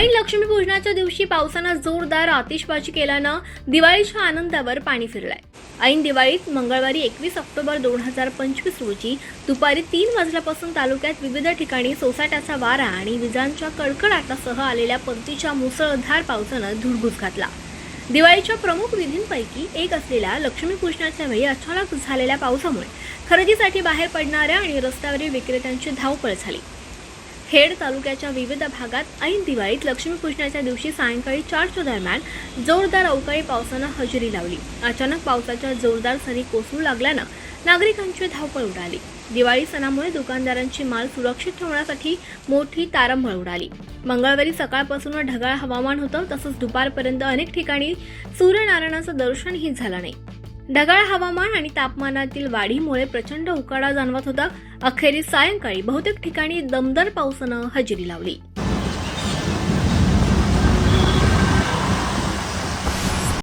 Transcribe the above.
ऐन लक्ष्मीपूजनाच्या दिवशी पावसानं जोरदार आतिषबाजी केल्यानं दिवाळीच्या आनंदावर पाणी फिरलंय. ऐन दिवाळीत मंगळवारी एकवीस ऑक्टोबर दोन हजार पंचवीस रोजी दुपारी तीन वाजल्यापासून तालुक्यात विविध ठिकाणी सोसाट्याचा वारा आणि विजांच्या कडकडाटासह आलेल्या पंक्तीच्या मुसळधार पावसानं धुडगूस घातला. दिवाळीच्या प्रमुख विधींपैकी एक असलेल्या लक्ष्मीपूजनाच्या वेळी अचानक झालेल्या पावसामुळे खरेदीसाठी बाहेर पडणाऱ्या आणि रस्त्यावरील विक्रेत्यांची धावपळ झाली. खेड तालुक्याच्या विविध भागात ऐन दिवाळीत लक्ष्मीपूजनाच्या दिवशी सायंकाळी चारच्या दरम्यान जोरदार अवकाळी पावसानं हजेरी लावली. अचानक पावसाच्या जोरदार सरी कोसळू लागल्यानं नागरिकांची धावपळ उडाली. दिवाळी सणामुळे दुकानदारांची माल सुरक्षित ठेवण्यासाठी मोठी तारंबळ उडाली. मंगळवारी सकाळपासून ढगाळ हवामान होतं तसंच दुपारपर्यंत अनेक ठिकाणी सूर्यनारायणाचं दर्शनही झालं नाही. ढगाळ हवामान आणि तापमानातील वाढीमुळे प्रचंड उकाडा जाणवत होता. अखेरीस सायंकाळी बहुतेक ठिकाणी दमदार पावसानं हजेरी लावली.